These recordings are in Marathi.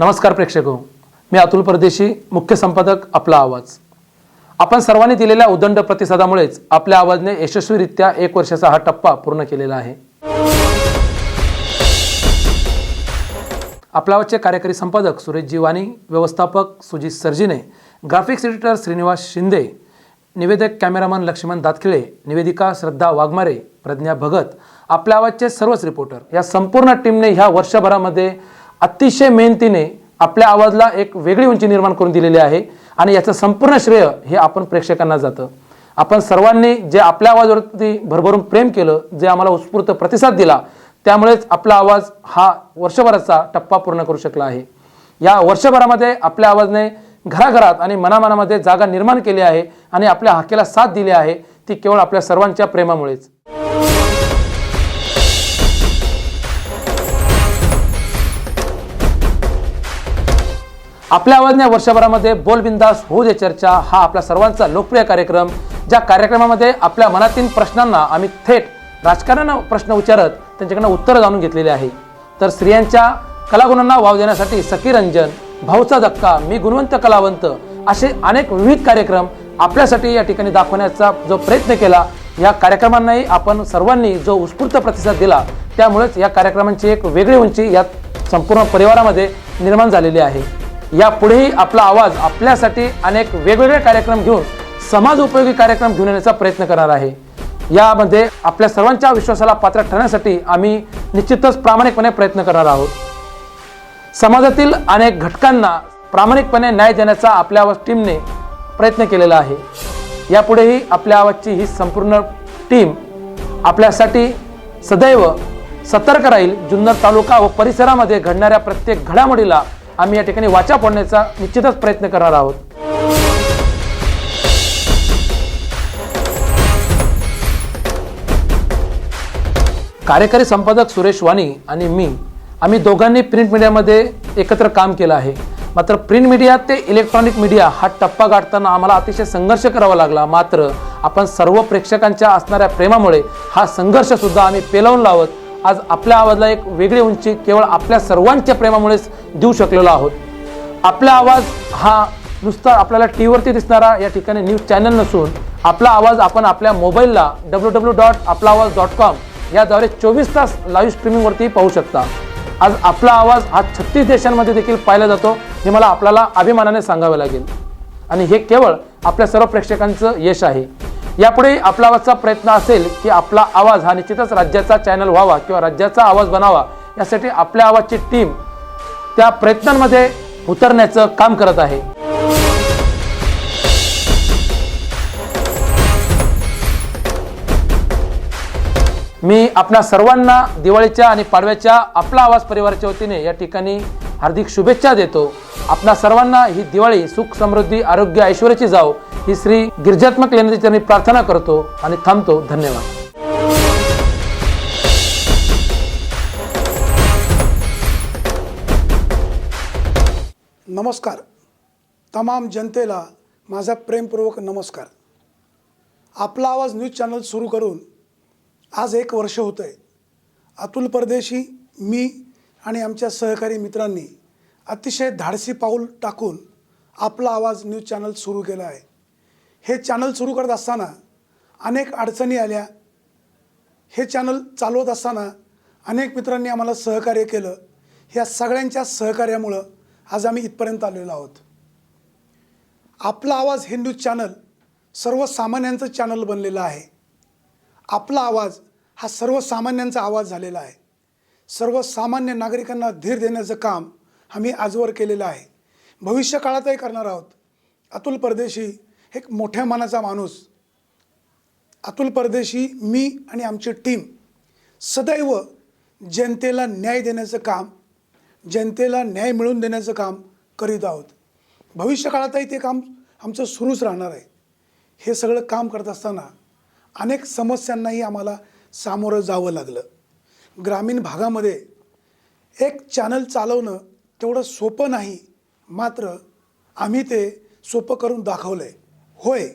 नमस्कार प्रेक्षक हो. मी अतुल परदेशी मुख्य संपादक आपला आवाज आपण सर्वांनी दिलेल्या उदंड प्रतिसादामुळेच आपल्या आवाजने यशस्वीरित्या एक वर्षाचा हा टप्पा पूर्ण केलेला आहे आपल्या आवाजचे कार्यकारी संपादक सुरेश जीवानी व्यवस्थापक सुजित सर्जिने ग्राफिक्स एडिटर श्रीनिवास शिंदे निवेदक कॅमेरामन लक्ष्मण दातखिळे निवेदिका श्रद्धा वाघमारे प्रज्ञा भगत आपल्या आवाजचे सर्वच रिपोर्टर या संपूर्ण टीमने ह्या वर्षभरामध्ये अतिशय मेहनतीने आपल्या आवाजला एक वेगळी उंची निर्माण करून दिलेली आहे आणि याचं संपूर्ण श्रेय हे आपण प्रेक्षकांना जातं. आपण सर्वांनी जे आपल्या आवाजावरती भरभरून प्रेम केलं जे आम्हाला उत्स्फूर्त प्रतिसाद दिला त्यामुळेच आपला आवाज हा वर्षभराचा टप्पा पूर्ण करू शकला आहे. या वर्षभरामध्ये आपल्या आवाजने घराघरात आणि मनामनामध्ये जागा निर्माण केली आहे आणि आपल्या हाकेला साथ दिली आहे ती केवळ आपल्या सर्वांच्या प्रेमामुळेच. आपल्या आवाजने वर्षभरामध्ये बोलबिंदास होऊ दे चर्चा हा आपल्या सर्वांचा लोकप्रिय कार्यक्रम ज्या कार्यक्रमामध्ये आपल्या मनातील प्रश्नांना आम्ही थेट राजकारण्यांना प्रश्न विचारत त्यांच्याकडनं उत्तरं जाणून घेतलेली आहे. तर स्त्रियांच्या कलागुणांना वाव देण्यासाठी सखी रंजन भाऊचा धक्का मी गुणवंत कलावंत असे अनेक विविध कार्यक्रम आपल्यासाठी या ठिकाणी दाखवण्याचा जो प्रयत्न केला या कार्यक्रमांनाही आपण सर्वांनी जो उत्स्फूर्त प्रतिसाद दिला त्यामुळेच या कार्यक्रमांची एक वेगळी उंची या संपूर्ण परिवारामध्ये निर्माण झालेली आहे. यापुढेही आपला आवाज आपल्यासाठी अनेक वेगवेगळे कार्यक्रम घेऊन समाज उपयोगी कार्यक्रम घेऊन येण्याचा प्रयत्न करणार आहे. यामध्ये आपल्या सर्वांच्या विश्वासाला पात्र ठरण्यासाठी आम्ही निश्चितच प्रामाणिकपणे प्रयत्न करणार आहोत. समाजातील अनेक घटकांना प्रामाणिकपणे न्याय देण्याचा आपल्या आवाज टीमने प्रयत्न केलेला आहे. यापुढेही आपल्या आवाजची ही संपूर्ण टीम आपल्यासाठी सदैव सतर्क राहील. जुन्नर तालुका व परिसरामध्ये घडणाऱ्या प्रत्येक घडामोडीला आम्ही या ठिकाणी वाचा फोडण्याचा निश्चितच प्रयत्न करणार आहोत. कार्यकारी संपादक सुरेश वाणी आणि मी आम्ही दोघांनी प्रिंट मीडियामध्ये एकत्र काम केलं आहे. मात्र प्रिंट मीडिया ते इलेक्ट्रॉनिक मीडिया हा टप्पा गाठताना आम्हाला अतिशय संघर्ष करावा लागला. मात्र आपण सर्व प्रेक्षकांच्या असणाऱ्या प्रेमामुळे हा संघर्षसुद्धा आम्ही पेलवून लावत आज आपल्या आवाजला एक वेगळी उंची केवळ आपल्या सर्वांच्या प्रेमामुळेच देऊ शकलेलो आहोत. आपला आवाज हा नुसता आपल्याला टी व्हीवरती दिसणारा या ठिकाणी न्यूज चॅनल नसून आपला आवाज आपण आपल्या मोबाईलला डब्ल्यू डब्ल्यू डॉट आपला आवाज डॉट कॉम याद्वारे चोवीस तास लाईव्ह स्ट्रीमिंगवरती पाहू शकता. आज आपला आवाज हा छत्तीस देशांमध्ये देखील पाहिला जातो हे मला आपल्याला अभिमानाने सांगावे लागेल. आणि हे केवळ आपल्या सर्व प्रेक्षकांचं यश आहे. यापुढे आपला आवाजचा प्रयत्न असेल की आपला आवाज हा निश्चितच राज्याचा चॅनल व्हावा किंवा राज्याचा आवाज बनावा यासाठी आपल्या आवाजची टीम त्या प्रयत्नांमध्ये उतरण्याचं काम करत आहे. मी आपल्या सर्वांना दिवाळीच्या आणि पाडव्याच्या आपला आवाज परिवाराच्या वतीने या ठिकाणी हार्दिक शुभेच्छा देतो. आपणा सर्वांना ही दिवाळी सुख समृद्धी आरोग्य ऐश्वर्याची जाओ ही श्री गिरिजात्मक लेण्याची प्रार्थना करतो आणि थांबतो. धन्यवाद. नमस्कार. तमाम जनतेला माझा प्रेमपूर्वक नमस्कार. आपला आवाज न्यूज चॅनल सुरू करून आज एक वर्ष होतं आहे अतुल परदेशी मी आणि आमच्या सहकारी मित्रांनी अतिशय धाडसी पाऊल टाकून आपला आवाज न्यूज चॅनल सुरू केलं आहे. हे चॅनल सुरू करत असताना अनेक अडचणी आल्या. हे चॅनल चालवत असताना अनेक मित्रांनी आम्हाला सहकार्य केलं. ह्या सगळ्यांच्या सहकार्यामुळं आज आम्ही इथपर्यंत आलेलो आहोत. आपला आवाज हे न्यूज चॅनल सर्वसामान्यांचं चॅनल बनलेलं आहे. आपला आवाज हा सर्वसामान्यांचा आवाज झालेला आहे. सर्वसामान्य नागरिकांना धीर देण्याचं काम आम्ही आजवर केलेलं आहे. भविष्य काळातही करणार आहोत. अतुल परदेशी एक मोठ्या मनाचा माणूस. अतुल परदेशी मी आणि आमची टीम सदैव जनतेला न्याय देण्याचं काम जनतेला न्याय मिळवून देण्याचं काम करीत आहोत. भविष्य काळातही ते काम आमचं सुरूच राहणार आहे. हे सगळं काम करत असताना अनेक समस्यांनाही आम्हाला सामोरं जावं लागलं. ग्रामीण भागामध्ये एक चॅनल चालवणं तेवढं सोपं नाही. मात्र आम्ही ते सोपं करून दाखवलं आहे होय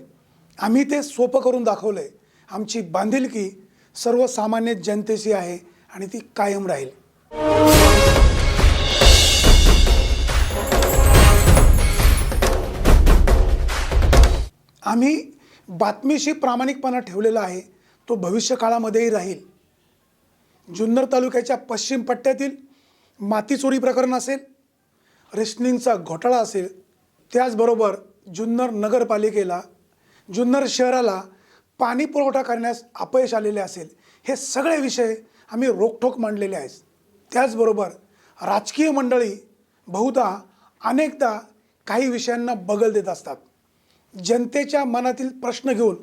आम्ही ते सोपं करून दाखवलं आहे आमची बांधिलकी सर्वसामान्य जनतेशी आहे आणि ती कायम राहील. आम्ही बातमीशी प्रामाणिकपणा ठेवलेला आहे. तो भविष्य काळामध्येही राहील. जुन्नर तालुक्याच्या पश्चिम पट्ट्यातील माती चोरी प्रकरण असेल रेशनिंगचा घोटाळा असेल त्याचबरोबर जुन्नर नगरपालिकेला जुन्नर शहराला पाणी पुरवठा करण्यास अपयश आलेले असेल हे सगळे विषय आम्ही रोखठोक मांडलेले आहेत. त्याचबरोबर राजकीय मंडळी बहुधा अनेकदा काही विषयांना बगल देत असतात. जनतेच्या मनातील प्रश्न घेऊन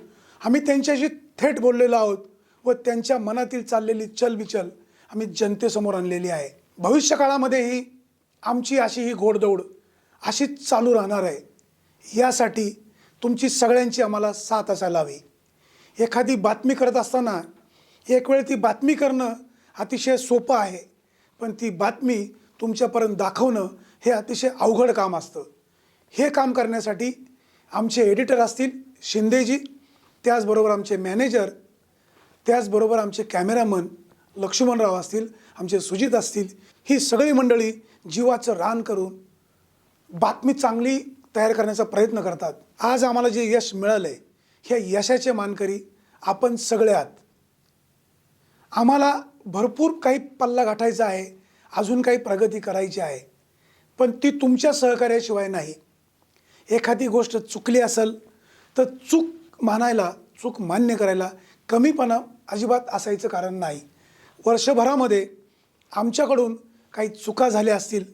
आम्ही त्यांच्याशी थेट बोललेलो आहोत. व त्यांच्या मनातील चाललेली चलबिचल आम्ही जनतेसमोर आणलेली आहे. भविष्यकाळामध्येही आमची अशी ही घोडदौड अशीच चालू राहणार आहे. यासाठी तुमची सगळ्यांची आम्हाला साथ असायला हवी. एखादी बातमी करत असताना एक वेळ ती बातमी करणं अतिशय सोपं आहे. पण ती बातमी तुमच्यापर्यंत दाखवणं हे अतिशय अवघड काम असतं. हे काम करण्यासाठी आमचे एडिटर असतील शिंदेजी त्याचबरोबर आमचे मॅनेजर त्याचबरोबर आमचे कॅमेरामन लक्ष्मणराव असतील आमचे सुजित असतील ही सगळी मंडळी जीवाचं रान करून बातमी चांगली तयार करण्याचा प्रयत्न करतात. आज आम्हाला जे यश मिळालं आहे ह्या यशाचे मानकरी आपण सगळे आहात आम्हाला भरपूर काही पल्ला गाठायचा आहे अजून काही प्रगती करायची आहे पण ती तुमच्या सहकार्याशिवाय नाही. एखादी गोष्ट चुकली असेल तर चूक मानायला चूक मान्य करायला कमीपणा अजिबात असायचं कारण नाही. वर्षभरामध्ये आमच्याकडून काही चुका झाल्या असतील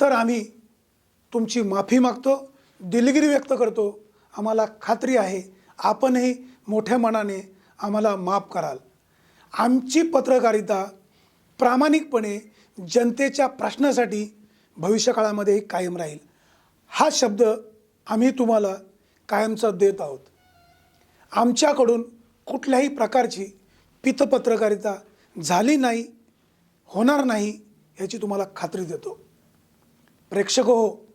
तर आम्ही तुमची माफी मागतो दिलगिरी व्यक्त करतो. आम्हाला खात्री आहे आपणही मोठ्या मनाने आम्हाला माफ कराल. आमची पत्रकारिता प्रामाणिकपणे जनतेच्या प्रश्नासाठी भविष्यकाळामध्येही कायम राहील. हा शब्द आम्ही तुम्हाला कायमचा देत आहोत. आमच्याकडून कुठल्याही प्रकारची पितपत्रकारिता झाली नाही होणार नाही याची तुम्हाला खात्री देतो. प्रेक्षक हो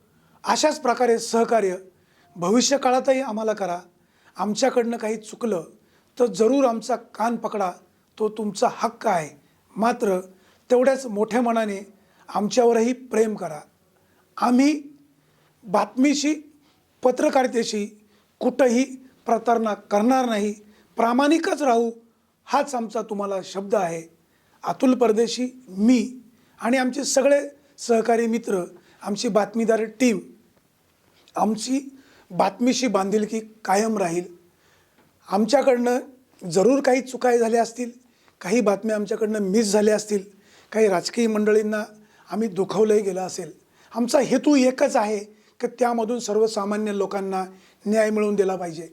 अशाच प्रकारे सहकार्य भविष्यकाळातही आम्हाला करा. आमच्याकडनं काही चुकलं तर जरूर आमचा कान पकडा. तो तुमचा हक्क आहे. मात्र तेवढ्याच मोठ्या मनाने आमच्यावरही प्रेम करा. आम्ही बातमीशी पत्रकारितेशी कुठंही प्रतारणा करणार नाही. प्रामाणिकच राहू हाच आमचा तुम्हाला शब्द आहे. अतुल परदेशी मी आणि आमचे सगळे सहकारी मित्र आमची बातमीदार टीम. आमची बातमीशी बांधिलकी कायम राहील. आमच्याकडनं जरूर काही चुकाई झाल्या असतील काही बातम्या आमच्याकडनं मिस झाल्या असतील काही राजकीय मंडळींना आम्ही दुखावलंही गेलं असेल. आमचा हेतू एकच आहे की त्यामधून सर्वसामान्य लोकांना न्याय मिळवून दिला पाहिजे.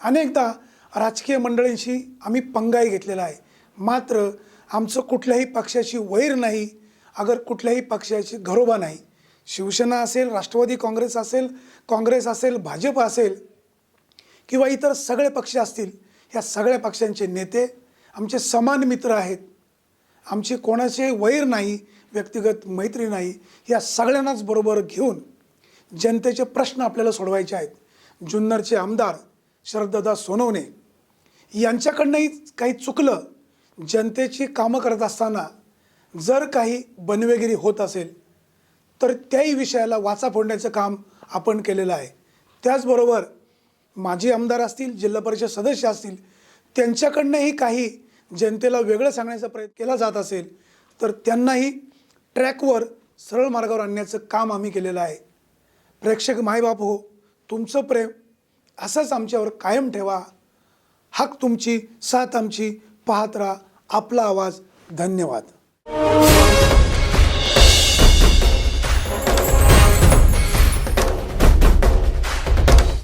अनेकदा राजकीय मंडळींशी आम्ही पंगाई घेतलेला आहे. मात्र आमचं कुठल्याही पक्षाशी वैर नाही अगर कुठल्याही पक्षाची घरोबा नाही. शिवसेना असेल राष्ट्रवादी काँग्रेस असेल काँग्रेस असेल भाजप असेल किंवा इतर सगळे पक्ष असतील या सगळ्या पक्षांचे नेते आमचे समान मित्र आहेत. आमची कोणाचे वैर नाही व्यक्तिगत मैत्री नाही या सगळ्यांनाच बरोबर घेऊन जनतेचे प्रश्न आपल्याला सोडवायचे आहेत. जुन्नरचे आमदार शरददादा सोनवणे यांच्याकडनंही काही चुकलं जनतेची कामं करत असताना जर काही बनवेगिरी होत असेल तर त्याही विषयाला वाचा फोडण्याचं काम आपण केलेलं आहे. त्याचबरोबर माजी आमदार असतील जिल्हा परिषद सदस्य असतील त्यांच्याकडनंही काही जनतेला वेगळं सांगण्याचा प्रयत्न केला जात असेल तर त्यांनाही ट्रॅकवर सरळ मार्गावर आणण्याचं काम आम्ही केलेलं आहे. प्रेक्षक मायबाप हो तुमचं प्रेम असंच आमच्यावर कायम ठेवा. हक तुमची साथ आमची. पाहत राहा. आपला आवाज. धन्यवाद.